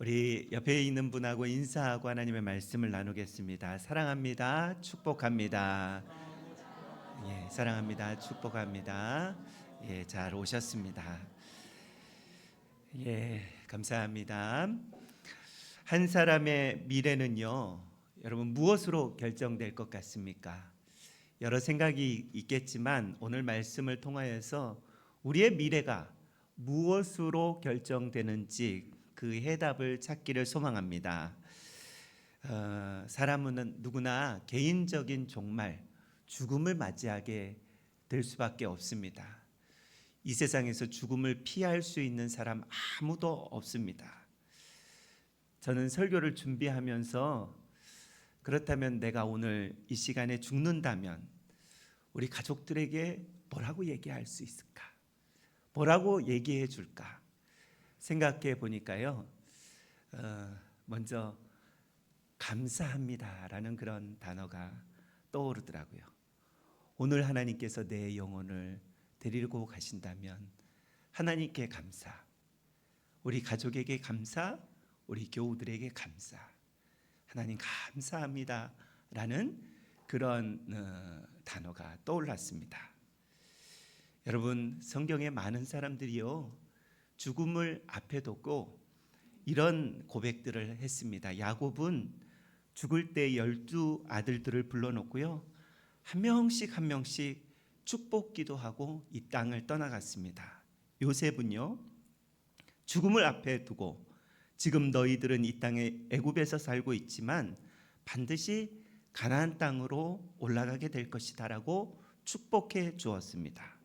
우리 옆에 있는 분하고 인사하고 하나님의 말씀을 나누겠습니다. 사랑합니다. 축복합니다. 예, 사랑합니다. 축복합니다. 예, 잘 오셨습니다. 예, 감사합니다. 한 사람의 미래는요, 여러분 무엇으로 결정될 것 같습니까? 여러 생각이 있겠지만 오늘 말씀을 통하여서 우리의 미래가 무엇으로 결정되는지 그 해답을 찾기를 소망합니다. 어, 사람은 누구나 개인적인 종말, 죽음을 맞이하게 될 수밖에 없습니다. 이 세상에서 죽음을 피할 수 있는 사람 아무도 없습니다. 저는 설교를 준비하면서 그렇다면 내가 오늘 이 시간에 죽는다면 우리 가족들에게 뭐라고 얘기할 수 있을까? 뭐라고 얘기해 줄까? 생각해 보니까요. 어, 먼저 감사합니다라는 그런 단어가 떠오르더라고요. 오늘 하나님께서 내 영혼을 데리고 가신다면 하나님께 감사, 우리 가족에게 감사, 우리 교우들에게 감사. 하나님 감사합니다라는 그런 어, 단어가 떠올랐습니다. 여러분 성경에 많은 사람들이요 죽음을 앞에 두고 이런 고백들을 했습니다. 야곱은 죽을 때 열두 아들들을 불러놓고요 한 명씩 한 명씩 축복 기도하고 이 땅을 떠나갔습니다. 요셉은요 죽음을 앞에 두고 지금 너희들은 이 땅에 애굽에서 살고 있지만 반드시 가나안 땅으로 올라가게 될 것이다라고 축복해 주었습니다.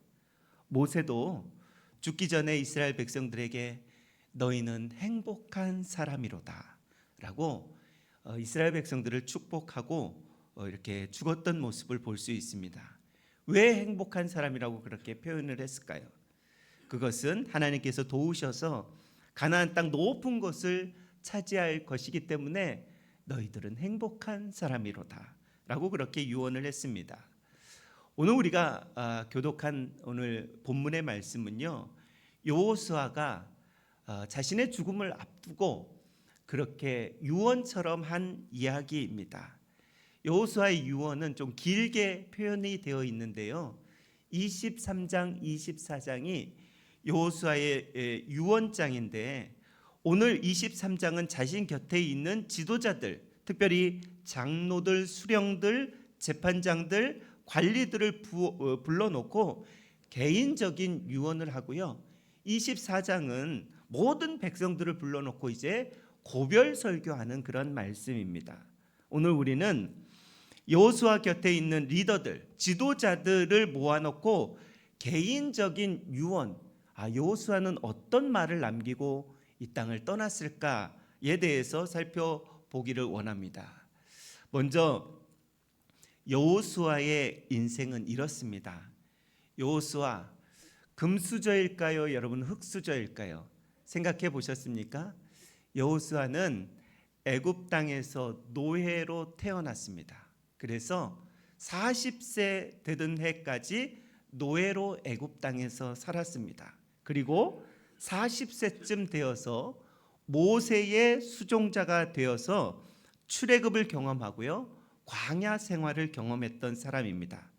모세도 죽기 전에 이스라엘 백성들에게 너희는 행복한 사람이로다 라고 어, 이스라엘 백성들을 축복하고 어, 이렇게 죽었던 모습을 볼 수 있습니다. 왜 행복한 사람이라고 그렇게 표현을 했을까요? 그것은 하나님께서 도우셔서 가나안 땅 높은 곳을 차지할 것이기 때문에 너희들은 행복한 사람이로다라고 그렇게 유언을 했습니다. 오늘 우리가 아, 교독한 오늘 본문의 말씀은요 여호수아가 아, 자신의 죽음을 앞두고 그렇게 유언처럼 한 이야기입니다. 여호수아의 유언은 좀 길게 표현이 되어 있는데요. 23장, 24장이 여호수아의 유언장인데 오늘 23장은 자신 곁에 있는 지도자들, 특별히 장로들, 수령들, 재판장들, 관리들을 부, 어, 불러놓고 개인적인 유언을 하고요. 24장은 모든 백성들을 불러놓고 이제 고별 설교하는 그런 말씀입니다. 오늘 우리는 여호수아 곁에 있는 리더들, 지도자들을 모아놓고 개인적인 유언, 아 여호수아는 어떤 말을 남기고 이 땅을 떠났을까에 대해서 살펴보기를 원합니다. 먼저 여호수아의 인생은 이렇습니다. 여호수아 금수저일까요? 여러분 흙수저일까요? 생각해 보셨습니까? 여호수아는 애굽 땅에서 노예로 태어났습니다. 그래서 40세 되던 해까지 노예로 애굽 땅에서 살았습니다. 그리고 40세쯤 되어서 모세의 수종자가 되어서 출애굽을 경험하고요. 광야 생활을 경험했던 사람입니다.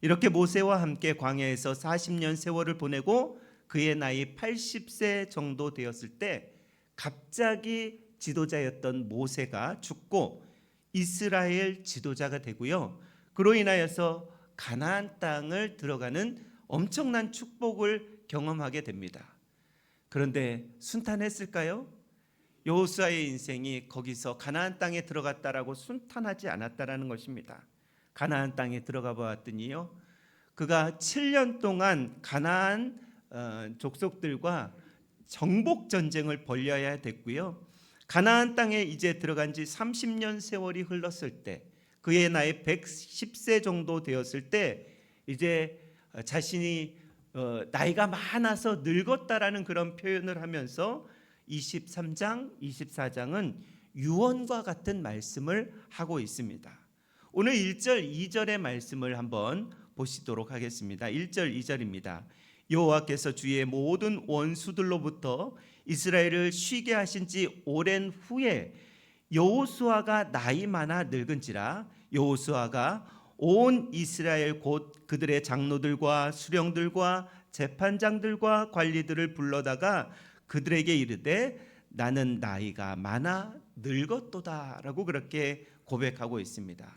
이렇게 모세와 함께 광야에서 40년 세월을 보내고 그의 나이 80세 정도 되었을 때 갑자기 지도자였던 모세가 죽고 이스라엘 지도자가 되고요. 그로 인하여서 가나안 땅을 들어가는 엄청난 축복을 경험하게 됩니다. 그런데 순탄했을까요? 여호수아의 인생이 거기서 가나안 땅에 들어갔다라고 순탄하지 않았다라는 것입니다. 가나안 땅에 들어가 보았더니요. 그가 7년 동안 가나안 어, 족속들과 정복 전쟁을 벌여야 됐고요. 가나안 땅에 이제 들어간 지 30년 세월이 흘렀을 때 그의 나이 110세 정도 되었을 때 이제 자신이 어, 나이가 많아서 늙었다라는 그런 표현을 하면서 23장, 24장은 유언과 같은 말씀을 하고 있습니다. 오늘 1절, 2절의 말씀을 한번 보시도록 하겠습니다. 1절, 2절입니다. 여호와께서 주의 모든 원수들로부터 이스라엘을 쉬게 하신 지 오랜 후에 여호수아가 나이 많아 늙은지라 여호수아가 온 이스라엘 곧 그들의 장로들과 수령들과 재판장들과 관리들을 불러다가 그들에게 이르되 나는 나이가 많아 늙었도다라고 그렇게 고백하고 있습니다.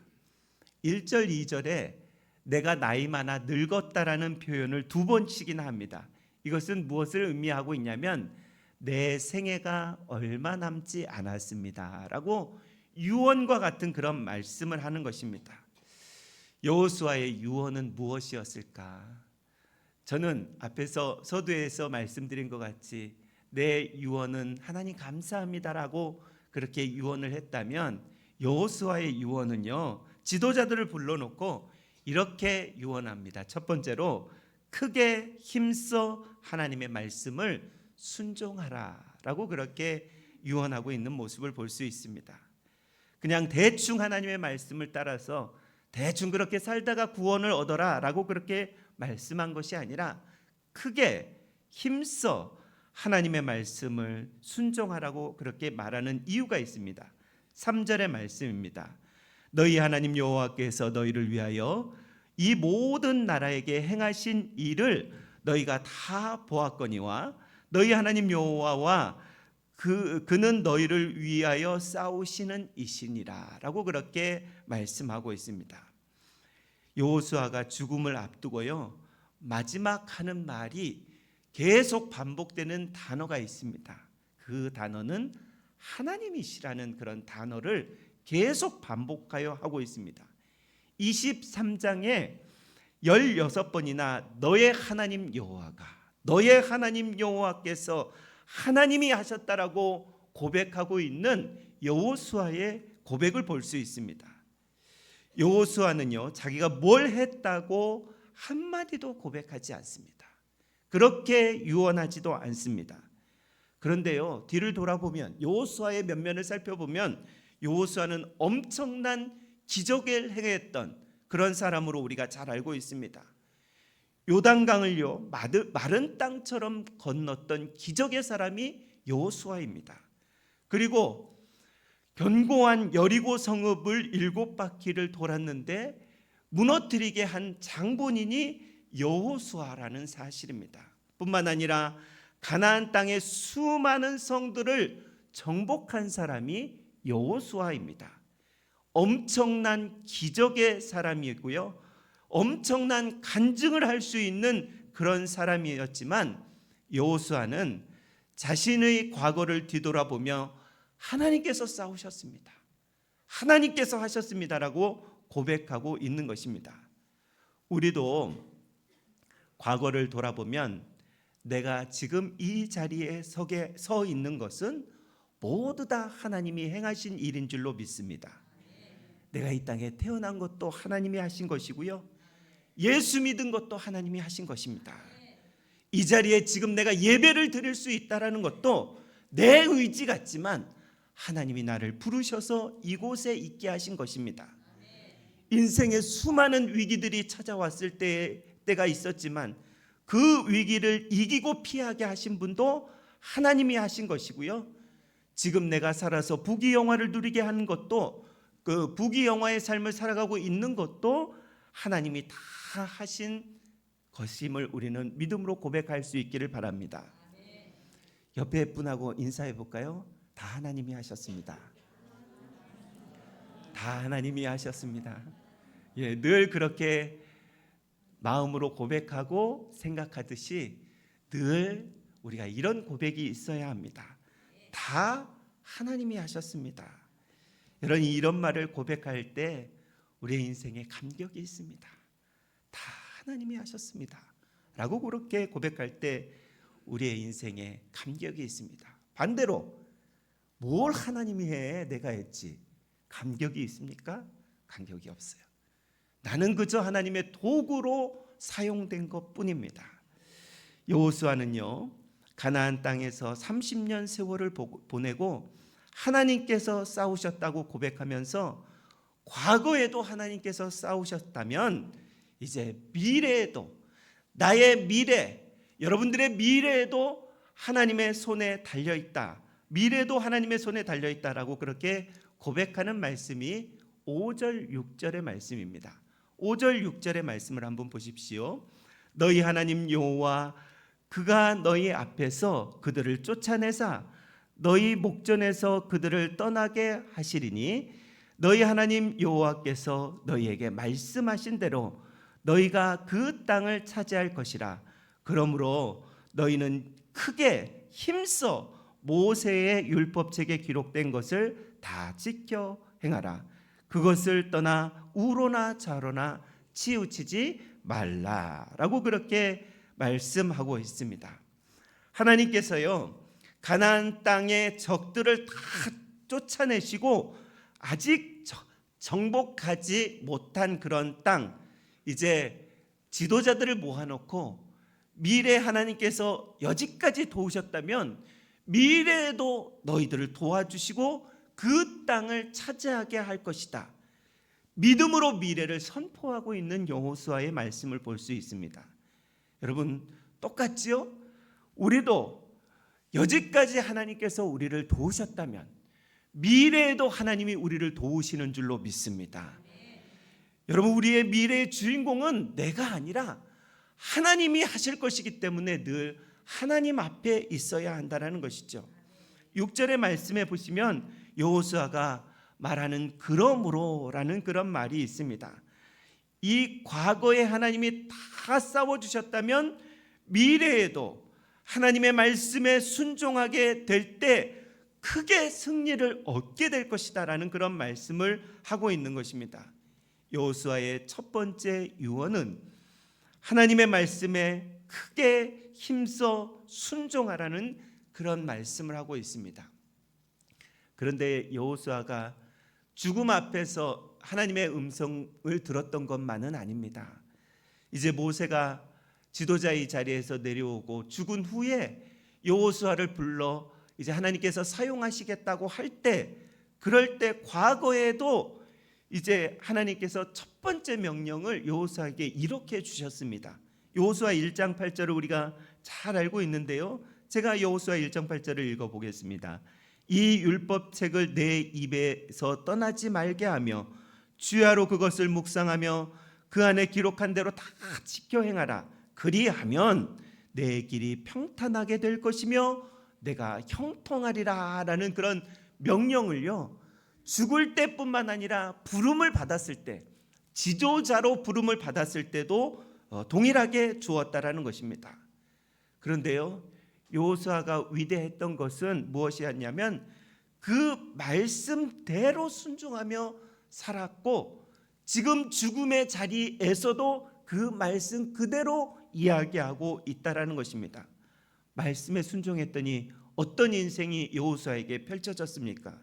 1절 2절에 내가 나이 많아 늙었다라는 표현을 두 번씩이나 합니다. 이것은 무엇을 의미하고 있냐면 내 생애가 얼마 남지 않았습니다라고 유언과 같은 그런 말씀을 하는 것입니다. 여호수아의 유언은 무엇이었을까? 저는 앞에서 서두에서 말씀드린 것 같이 내 유언은 하나님 감사합니다라고 그렇게 유언을 했다면 여호수아의 유언은요 지도자들을 불러놓고 이렇게 유언합니다. 첫 번째로 크게 힘써 하나님의 말씀을 순종하라라고 그렇게 유언하고 있는 모습을 볼 수 있습니다. 그냥 대충 하나님의 말씀을 따라서 대충 그렇게 살다가 구원을 얻어라라고 그렇게 말씀한 것이 아니라 크게 힘써 하나님의 말씀을 순종하라고 그렇게 말하는 이유가 있습니다. 3절의 말씀입니다. 너희 하나님 여호와께서 너희를 위하여 이 모든 나라에게 행하신 일을 너희가 다 보았거니와 너희 하나님 여호와와 그 그는 너희를 위하여 싸우시는 이신이라라고 그렇게 말씀하고 있습니다. 여호수아가 죽음을 앞두고요. 마지막 하는 말이 계속 반복되는 단어가 있습니다. 그 단어는 하나님이시라는 그런 단어를 계속 반복하여 하고 있습니다. 23장에 16번이나 너의 하나님 여호와가 너의 하나님 여호와께서 하나님이 하셨다라고 고백하고 있는 여호수아의 고백을 볼 수 있습니다. 여호수아는요 자기가 뭘 했다고 한 마디도 고백하지 않습니다. 그렇게 유언하지도 않습니다. 그런데요 뒤를 돌아보면 여호수아의 면면을 살펴보면 여호수아는 엄청난 기적을 행했던 그런 사람으로 우리가 잘 알고 있습니다. 요단강을요 마른 땅처럼 건넜던 기적의 사람이 여호수아입니다. 그리고 견고한 여리고 성읍을 일곱 바퀴를 돌았는데 무너뜨리게 한 장본인이 여호수아라는 사실입니다. 뿐만 아니라 가나안 땅의 수많은 성들을 정복한 사람이 여호수아입니다. 엄청난 기적의 사람이고요. 엄청난 간증을 할 수 있는 그런 사람이었지만 여호수아는 자신의 과거를 뒤돌아보며 하나님께서 싸우셨습니다. 하나님께서 하셨습니다라고 고백하고 있는 것입니다. 우리도 과거를 돌아보면 내가 지금 이 자리에 서게 서 있는 것은 모두 다 하나님이 행하신 일인 줄로 믿습니다. 내가 이 땅에 태어난 것도 하나님이 하신 것이고요. 예수 믿은 것도 하나님이 하신 것입니다. 이 자리에 지금 내가 예배를 드릴 수 있다라는 것도 내 의지 같지만 하나님이 나를 부르셔서 이곳에 있게 하신 것입니다. 인생의 수많은 위기들이 찾아왔을 때, 때가 있었지만 그 위기를 이기고 피하게 하신 분도 하나님이 하신 것이고요. 지금 내가 살아서 부귀 영화를 누리게 하는 것도 그 부귀 영화의 삶을 살아가고 있는 것도 하나님이 다 하신 것임을 우리는 믿음으로 고백할 수 있기를 바랍니다. 옆에 분하고 인사해 볼까요? 다 하나님이 하셨습니다. 다 하나님이 하셨습니다. 예, 늘 그렇게 마음으로 고백하고 생각하듯이 늘 우리가 이런 고백이 있어야 합니다. 다 하나님이 하셨습니다. 여러분 이런 말을 고백할 때 우리의 인생에 감격이 있습니다. 다 하나님이 하셨습니다. 라고 그렇게 고백할 때 우리의 인생에 감격이 있습니다. 반대로 뭘 하나님이 해 내가 했지 감격이 있습니까? 감격이 없어요. 나는 그저 하나님의 도구로 사용된 것 뿐입니다. 여호수아는요 가나안 땅에서 30년 세월을 보내고 하나님께서 싸우셨다고 고백하면서 과거에도 하나님께서 싸우셨다면 이제 미래에도 나의 미래 여러분들의 미래에도 하나님의 손에 달려 있다. 미래도 하나님의 손에 달려 있다라고 그렇게 고백하는 말씀이 5절 6절의 말씀입니다. 5절 6절의 말씀을 한번 보십시오. 너희 하나님 여호와 그가 너희 앞에서 그들을 쫓아내사 너희 목전에서 그들을 떠나게 하시리니 너희 하나님 여호와께서 너희에게 말씀하신 대로 너희가 그 땅을 차지할 것이라 그러므로 너희는 크게 힘써 모세의 율법책에 기록된 것을 다 지켜 행하라 그것을 떠나 우로나 좌로나 치우치지 말라라고 그렇게 말씀하고 있습니다. 하나님께서요 가나안 땅의 적들을 다 쫓아내시고 아직 저- 정복하지 못한 그런 땅 이제 지도자들을 모아놓고 미래 하나님께서 여지까지 도우셨다면 미래에도 너희들을 도와주시고 그 땅을 차지하게 할 것이다. 믿음으로 미래를 선포하고 있는 여호수아의 말씀을 볼 수 있습니다. 여러분 똑같지요? 우리도 여지까지 하나님께서 우리를 도우셨다면 미래에도 하나님이 우리를 도우시는 줄로 믿습니다. 여러분 우리의 미래의 주인공은 내가 아니라 하나님이 하실 것이기 때문에 늘 하나님 앞에 있어야 한다는 것이죠. 6절의 말씀에 보시면 여호수아가 말하는 그러므로라는 그런 말이 있습니다. 이 과거에 하나님이 다 싸워 주셨다면 미래에도 하나님의 말씀에 순종하게 될 때 크게 승리를 얻게 될 것이다라는 그런 말씀을 하고 있는 것입니다. 여호수아의 첫 번째 유언은 하나님의 말씀에 크게 힘써 순종하라는 그런 말씀을 하고 있습니다. 그런데 여호수아가 죽음 앞에서 하나님의 음성을 들었던 것만은 아닙니다. 이제 모세가 지도자의 자리에서 내려오고 죽은 후에 여호수아를 불러 이제 하나님께서 사용하시겠다고 할 때 그럴 때 과거에도 이제 하나님께서 첫 번째 명령을 여호수아에게 이렇게 주셨습니다. 여호수아 1장 8절을 우리가 잘 알고 있는데요. 제가 여호수아 1장 8절을 읽어 보겠습니다. 이 율법책을 내 입에서 떠나지 말게 하며 주야로 그것을 묵상하며 그 안에 기록한 대로 다 지켜 행하라. 그리하면 내 길이 평탄하게 될 것이며 내가 형통하리라라는 그런 명령을요. 죽을 때뿐만 아니라 부름을 받았을 때 지도자로 부름을 받았을 때도 어, 동일하게 주었다라는 것입니다. 그런데요. 요수아가 위대했던 것은 무엇이었냐면 그 말씀대로 순종하며 살았고 지금 죽음의 자리에서도 그 말씀 그대로 이야기하고 있다라는 것입니다. 말씀에 순종했더니 어떤 인생이 여호수아에게 펼쳐졌습니까?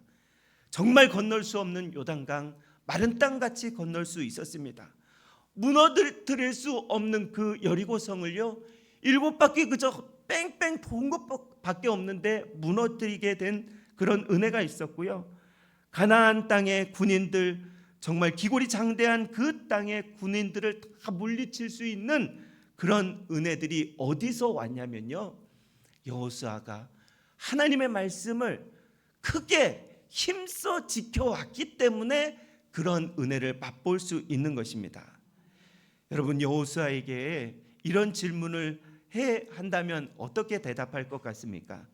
정말 건널 수 없는 요단강 마른 땅 같이 건널 수 있었습니다. 무너뜨릴 수 없는 그 여리고 성을요 일곱 바퀴 그저 뺑뺑 도는 것밖에 없는데 무너뜨리게 된 그런 은혜가 있었고요. 가나안 땅의 군인들 정말 기골이 장대한 그 땅의 군인들을 다 물리칠 수 있는 그런 은혜들이 어디서 왔냐면요. 여호수아가 하나님의 말씀을 크게 힘써 지켜왔기 때문에 그런 은혜를 맛볼 수 있는 것입니다. 여러분 여호수아에게 이런 질문을 해 한다면 어떻게 대답할 것 같습니까?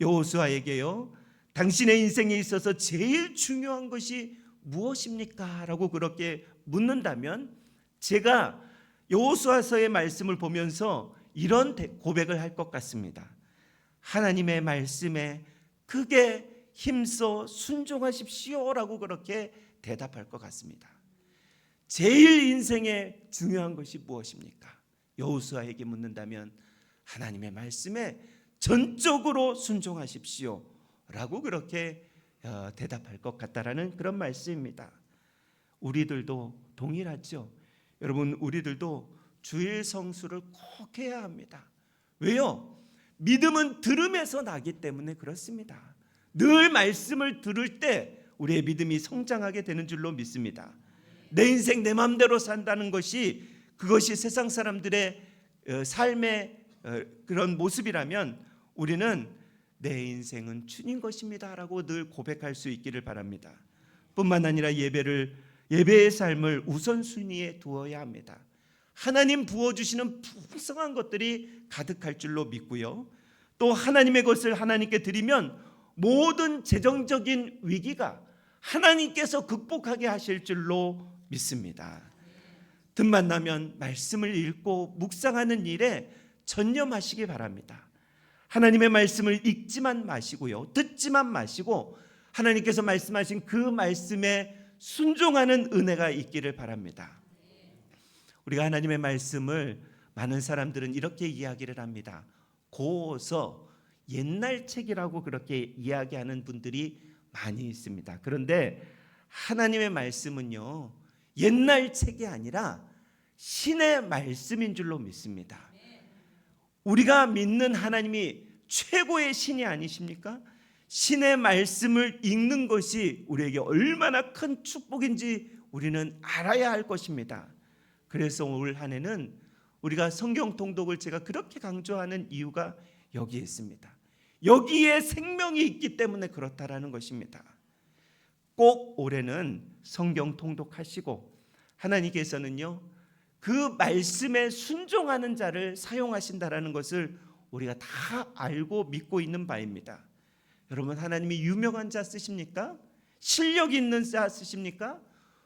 여호수아에게요. 당신의 인생에 있어서 제일 중요한 것이 무엇입니까? 라고 그렇게 묻는다면 제가 여호수아서의 말씀을 보면서 이런 고백을 할 것 같습니다. 하나님의 말씀에 크게 힘써 순종하십시오라고 그렇게 대답할 것 같습니다. 제일 인생에 중요한 것이 무엇입니까? 여호수아에게 묻는다면 하나님의 말씀에 전적으로 순종하십시오라고 그렇게 어, 대답할 것 같다라는 그런 말씀입니다. 우리들도 동일하죠. 여러분 우리들도 주일 성수를 꼭 해야 합니다. 왜요? 믿음은 들음에서 나기 때문에 그렇습니다. 늘 말씀을 들을 때 우리의 믿음이 성장하게 되는 줄로 믿습니다. 내 인생 내 마음대로 산다는 것이 그것이 세상 사람들의 어, 삶의 어, 그런 모습이라면 우리는 내 인생은 주님 것입니다라고 늘 고백할 수 있기를 바랍니다. 뿐만 아니라 예배를 예배의 삶을 우선순위에 두어야 합니다. 하나님 부어 주시는 풍성한 것들이 가득할 줄로 믿고요. 또 하나님의 것을 하나님께 드리면 모든 재정적인 위기가 하나님께서 극복하게 하실 줄로 믿습니다. 틈만 나면 말씀을 읽고 묵상하는 일에 전념하시기 바랍니다. 하나님의 말씀을 읽지만 마시고요. 듣지만 마시고 하나님께서 말씀하신 그 말씀에 순종하는 은혜가 있기를 바랍니다. 우리가 하나님의 말씀을 많은 사람들은 이렇게 이야기를 합니다. 고서 옛날 책이라고 그렇게 이야기하는 분들이 많이 있습니다. 그런데 하나님의 말씀은요. 옛날 책이 아니라 신의 말씀인 줄로 믿습니다. 우리가 믿는 하나님이 최고의 신이 아니십니까? 신의 말씀을 읽는 것이 우리에게 얼마나 큰 축복인지 우리는 알아야 할 것입니다. 그래서 올 한 해는 우리가 성경 통독을 제가 그렇게 강조하는 이유가 여기에 있습니다. 여기에 생명이 있기 때문에 그렇다라는 것입니다. 꼭 올해는 성경 통독하시고 하나님께서는요 그 말씀에 순종하는 자를 사용하신다라는 것을 우리가 다 알고 믿고 있는 바입니다. 여러분 하나님이 유명한 자 쓰십니까? 실력 있는 자 쓰십니까?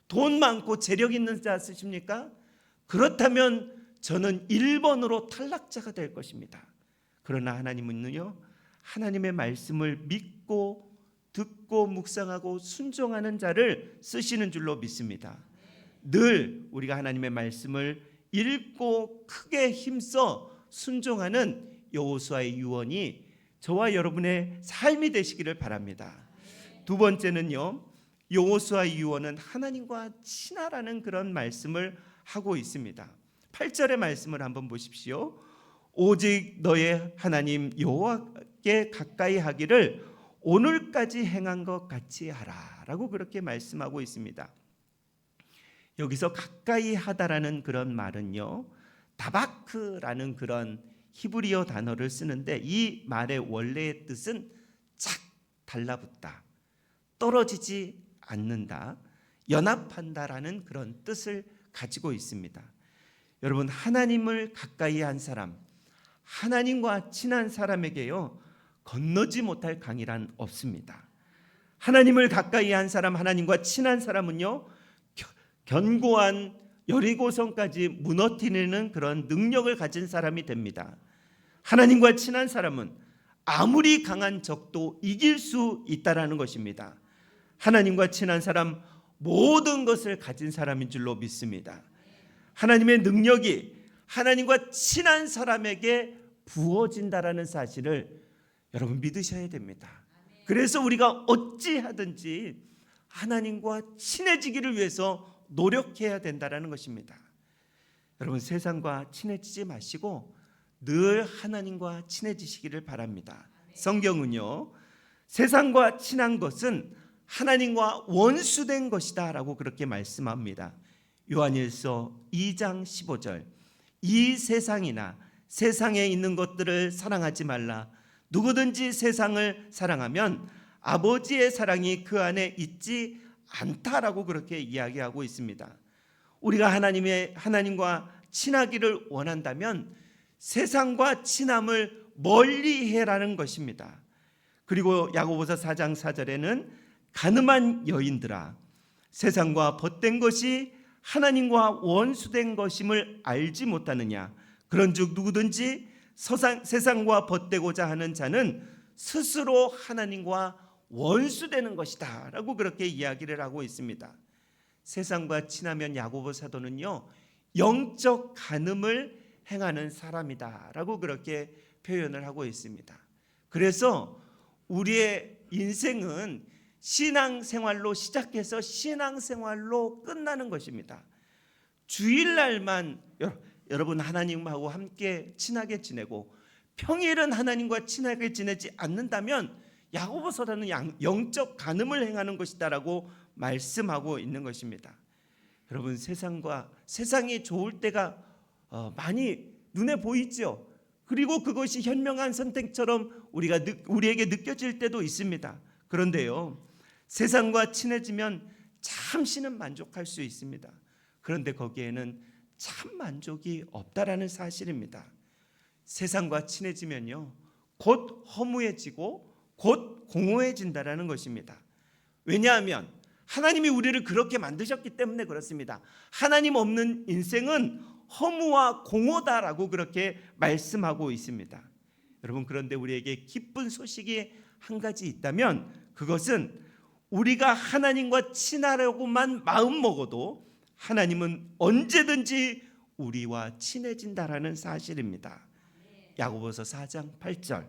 돈 많고 재력 있는 자 쓰십니까? 그렇다면 저는 1번으로 탈락자가 될 것입니다. 그러나 하나님은요. 하나님의 말씀을 믿고 듣고 묵상하고 순종하는 자를 쓰시는 줄로 믿습니다. 늘 우리가 하나님의 말씀을 읽고 크게 힘써 순종하는 여호수아의 유언이 저와 여러분의 삶이 되시기를 바랍니다. 두 번째는요. 여호수아의 유언은 하나님과 친하라는 그런 말씀을 하고 있습니다. 8절의 말씀을 한번 보십시오. 오직 너의 하나님 여호와께 가까이 하기를 오늘까지 행한 것 같이 하라라고 그렇게 말씀하고 있습니다. 여기서 가까이 하다라는 그런 말은요. 다바크라는 그런 히브리어 단어를 쓰는데 이 말의 원래의 뜻은 착 달라붙다. 떨어지지 않는다. 연합한다라는 그런 뜻을 가지고 있습니다. 여러분 하나님을 가까이 한 사람, 하나님과 친한 사람에게요 건너지 못할 강이란 없습니다. 하나님을 가까이 한 사람, 하나님과 친한 사람은요 견고한 여리고성까지 무너뜨리는 그런 능력을 가진 사람이 됩니다. 하나님과 친한 사람은 아무리 강한 적도 이길 수 있다라는 것입니다. 하나님과 친한 사람 모든 것을 가진 사람인 줄로 믿습니다. 하나님의 능력이 하나님과 친한 사람에게 부어진다라는 사실을 여러분 믿으셔야 됩니다. 그래서 우리가 어찌하든지 하나님과 친해지기를 위해서 노력해야 된다라는 것입니다. 여러분 세상과 친해지지 마시고 늘 하나님과 친해지시기를 바랍니다. 성경은요. 세상과 친한 것은 하나님과 원수된 것이다라고 그렇게 말씀합니다. 요한일서 2장 15절. 이 세상이나 세상에 있는 것들을 사랑하지 말라. 누구든지 세상을 사랑하면 아버지의 사랑이 그 안에 있지 않다라고 그렇게 이야기하고 있습니다. 우리가 하나님의 하나님과 친하기를 원한다면 세상과 친함을 멀리 해라는 것입니다. 그리고 야고보서 4장 4절에는 가늠한 여인들아 세상과 벗된 것이 하나님과 원수된 것임을 알지 못하느냐 그런즉 누구든지 서상, 세상과 벗되고자 하는 자는 스스로 하나님과 원수 되는 것이다라고 그렇게 이야기를 하고 있습니다. 세상과 친하면 야고보 사도는요 영적 간음을 행하는 사람이다라고 그렇게 표현을 하고 있습니다. 그래서 우리의 인생은 신앙 생활로 시작해서 신앙 생활로 끝나는 것입니다. 주일날만 여러분 하나님하고 함께 친하게 지내고 평일은 하나님과 친하게 지내지 않는다면 야고보서라는 영적 간음을 행하는 것이다라고 말씀하고 있는 것입니다. 여러분 세상과 세상이 좋을 때가 어, 많이 눈에 보이죠. 그리고 그것이 현명한 선택처럼 우리가 느, 우리에게 느껴질 때도 있습니다. 그런데요. 세상과 친해지면 잠시는 만족할 수 있습니다. 그런데 거기에는 참 만족이 없다라는 사실입니다. 세상과 친해지면요. 곧 허무해지고 곧 공허해진다라는 것입니다. 왜냐하면 하나님이 우리를 그렇게 만드셨기 때문에 그렇습니다. 하나님 없는 인생은 허무와 공허다라고 그렇게 말씀하고 있습니다. 여러분 그런데 우리에게 기쁜 소식이 한 가지 있다면 그것은 우리가 하나님과 친하려고만 마음 먹어도 하나님은 언제든지 우리와 친해진다라는 사실입니다. 야고보서 4장 8절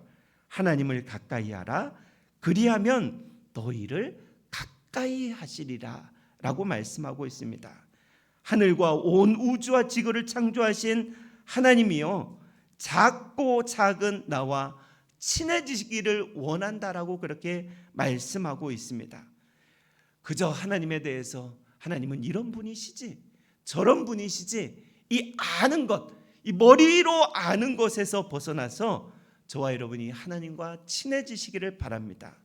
하나님을 가까이 하라 그리하면 너희를 가까이 하시리라 라고 말씀하고 있습니다. 하늘과 온 우주와 지구를 창조하신 하나님이요 작고 작은 나와 친해지기를 원한다라고 그렇게 말씀하고 있습니다. 그저 하나님에 대해서 하나님은 이런 분이시지 저런 분이시지 이 아는 것, 이 머리로 아는 것에서 벗어나서 저와 여러분이 하나님과 친해지시기를 바랍니다.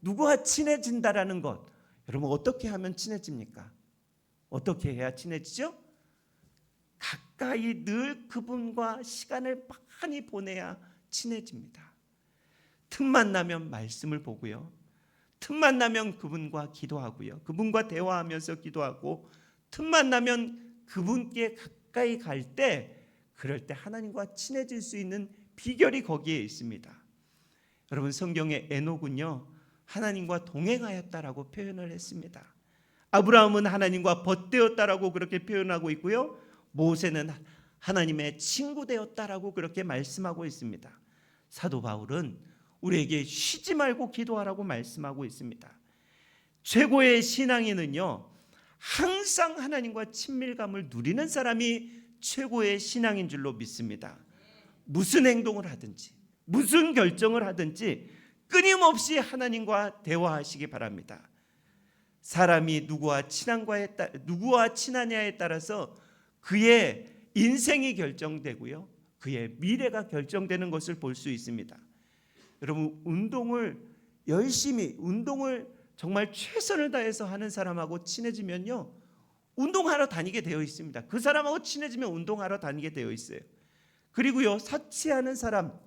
누구와 친해진다라는 것, 여러분 어떻게 하면 친해집니까? 어떻게 해야 친해지죠? 가까이 늘 그분과 시간을 많이 보내야 친해집니다. 틈만 나면 말씀을 보고요. 틈만 나면 그분과 기도하고요. 그분과 대화하면서 기도하고 틈만 나면 그분께 가까이 갈 때 그럴 때 하나님과 친해질 수 있는 비결이 거기에 있습니다. 여러분 성경의 에녹은요. 하나님과 동행하였다라고 표현을 했습니다. 아브라함은 하나님과 벗되었다라고 그렇게 표현하고 있고요. 모세는 하나님의 친구 되었다라고 그렇게 말씀하고 있습니다. 사도 바울은 우리에게 쉬지 말고 기도하라고 말씀하고 있습니다. 최고의 신앙인은요. 항상 하나님과 친밀감을 누리는 사람이 최고의 신앙인 줄로 믿습니다. 무슨 행동을 하든지 무슨 결정을 하든지 끊임없이 하나님과 대화하시기 바랍니다. 사람이 누구와 친한가에 따 누구와 친하냐에 따라서 그의 인생이 결정되고요. 그의 미래가 결정되는 것을 볼 수 있습니다. 여러분 운동을 열심히 운동을 정말 최선을 다해서 하는 사람하고 친해지면요. 운동하러 다니게 되어 있습니다. 그 사람하고 친해지면 운동하러 다니게 되어 있어요. 그리고요. 사치하는 사람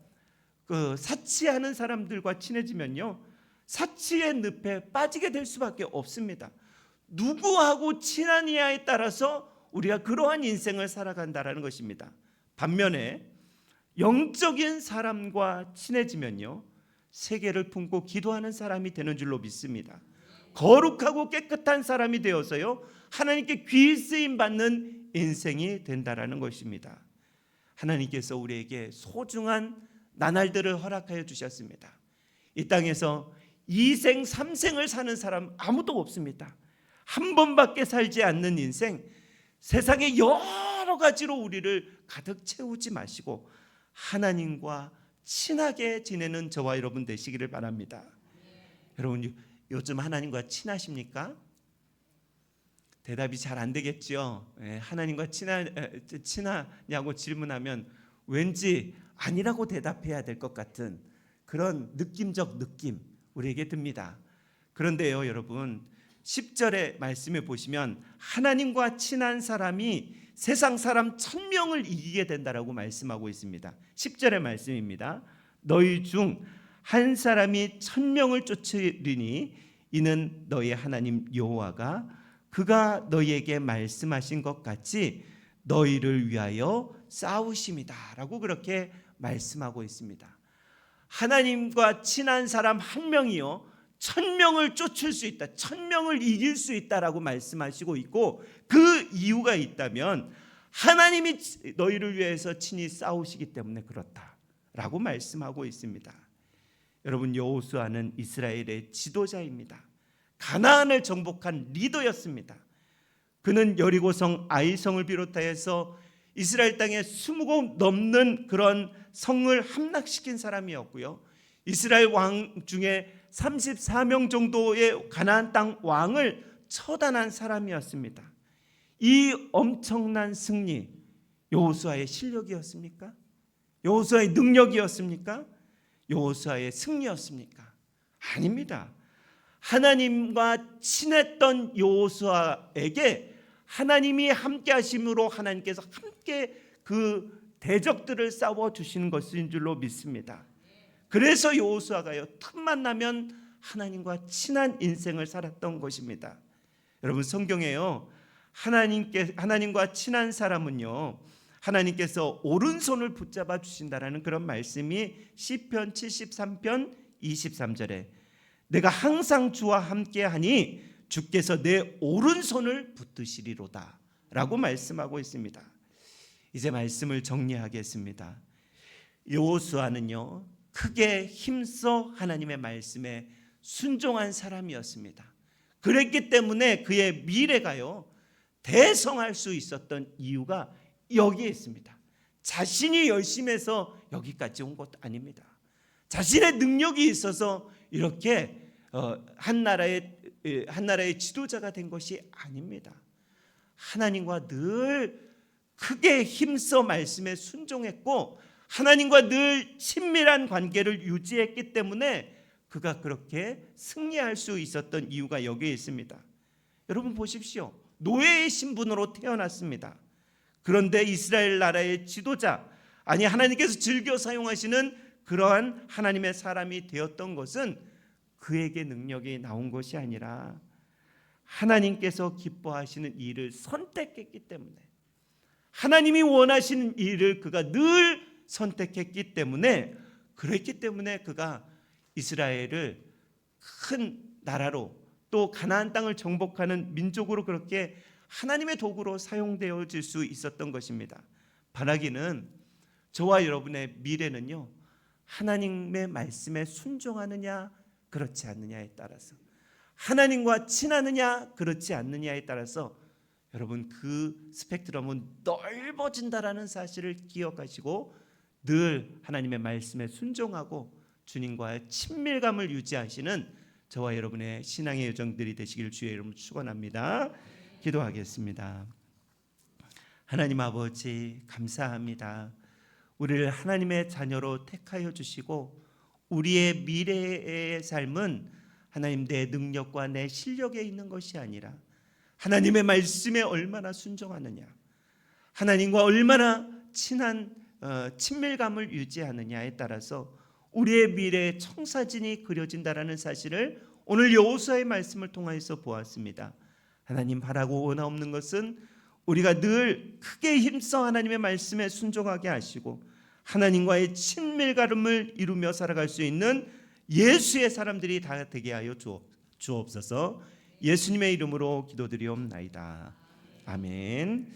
그 사치하는 사람들과 친해지면요. 사치의 늪에 빠지게 될 수밖에 없습니다. 누구하고 친하냐에 따라서 우리가 그러한 인생을 살아간다라는 것입니다. 반면에 영적인 사람과 친해지면요. 세계를 품고 기도하는 사람이 되는 줄로 믿습니다. 거룩하고 깨끗한 사람이 되어서요. 하나님께 귀 쓰임 받는 인생이 된다라는 것입니다. 하나님께서 우리에게 소중한 나날들을 허락하여 주셨습니다. 이 땅에서 이생 삼생을 사는 사람 아무도 없습니다. 한 번밖에 살지 않는 인생 세상에 여러 가지로 우리를 가득 채우지 마시고 하나님과 친하게 지내는 저와 여러분 되시기를 바랍니다. 여러분 요즘 하나님과 친하십니까? 대답이 잘 안 되겠죠. 예, 하나님과 친하, 친하냐고 질문하면 왠지 아니라고 대답해야 될 것 같은 그런 느낌적 느낌 우리에게 듭니다. 그런데요, 여러분 10절의 말씀에 보시면 하나님과 친한 사람이 세상 사람 천 명을 이기게 된다라고 말씀하고 있습니다. 10절의 말씀입니다. 너희 중 한 사람이 천 명을 쫓으리니 이는 너희 하나님 여호와가 그가 너희에게 말씀하신 것 같이 너희를 위하여 싸우심이다라고 그렇게 말씀하고 있습니다. 하나님과 친한 사람 한 명이요 천 명을 쫓을 수 있다. 천 명을 이길 수 있다라고 말씀하시고 있고 그 이유가 있다면 하나님이 너희를 위해서 친히 싸우시기 때문에 그렇다라고 말씀하고 있습니다. 여러분 여호수아는 이스라엘의 지도자입니다. 가나안을 정복한 리더였습니다. 그는 여리고성 아이성을 비롯하여서 이스라엘 땅에 20곳 넘는 그런 성을 함락시킨 사람이었고요. 이스라엘 왕 중에 34명 정도의 가나안 땅 왕을 처단한 사람이었습니다. 이 엄청난 승리 여호수아의 실력이었습니까? 여호수아의 능력이었습니까? 여호수아의 승리였습니까? 아닙니다. 하나님과 친했던 여호수아에게 하나님이 함께 하심으로 하나님께서 함께 그 대적들을 싸워 주시는 것인 줄로 믿습니다. 그래서 여호수아가요 틈만 나면 하나님과 친한 인생을 살았던 것입니다. 여러분 성경에요 하나님께 하나님과 친한 사람은요 하나님께서 오른손을 붙잡아 주신다라는 그런 말씀이 시편 73편 23절에 내가 항상 주와 함께하니 주께서 내 오른손을 붙드시리로다 라고 말씀하고 있습니다. 이제 말씀을 정리하겠습니다. 여호수아는요 크게 힘써 하나님의 말씀에 순종한 사람이었습니다. 그랬기 때문에 그의 미래가요 대성할 수 있었던 이유가 여기에 있습니다. 자신이 열심히 해서 여기까지 온 것도 아닙니다. 자신의 능력이 있어서 이렇게 어, 한 나라의 에, 한 나라의 지도자가 된 것이 아닙니다. 하나님과 늘 크게 힘써 말씀에 순종했고 하나님과 늘 친밀한 관계를 유지했기 때문에 그가 그렇게 승리할 수 있었던 이유가 여기에 있습니다. 여러분 보십시오. 노예의 신분으로 태어났습니다. 그런데 이스라엘 나라의 지도자 아니 하나님께서 즐겨 사용하시는 그러한 하나님의 사람이 되었던 것은 그에게 능력이 나온 것이 아니라 하나님께서 기뻐하시는 일을 선택했기 때문에 하나님이 원하시는 일을 그가 늘 선택했기 때문에 그랬기 때문에 그가 이스라엘을 큰 나라로 또 가나안 땅을 정복하는 민족으로 그렇게 하나님의 도구로 사용되어질 수 있었던 것입니다. 바라기는 저와 여러분의 미래는요 하나님의 말씀에 순종하느냐 그렇지 않느냐에 따라서 하나님과 친하느냐 그렇지 않느냐에 따라서 여러분 그 스펙트럼은 넓어진다라는 사실을 기억하시고 늘 하나님의 말씀에 순종하고 주님과의 친밀감을 유지하시는 저와 여러분의 신앙의 여정들이 되시기를 주의 이름으로 축원합니다. 기도하겠습니다. 하나님 아버지 감사합니다. 우리를 하나님의 자녀로 택하여 주시고 우리의 미래의 삶은 하나님 내 능력과 내 실력에 있는 것이 아니라 하나님의 말씀에 얼마나 순종하느냐, 하나님과 얼마나 친한 어, 친밀감을 유지하느냐에 따라서 우리의 미래의 청사진이 그려진다라는 사실을 오늘 여호수아의 말씀을 통해서 보았습니다. 하나님 바라고 원하옵는 것은 우리가 늘 크게 힘써 하나님의 말씀에 순종하게 하시고 하나님과의 친밀감을 이루며 살아갈 수 있는 예수의 사람들이 다 되게 하여 주옵- 주옵소서. 예수님의 이름으로 기도드리옵나이다. 아멘.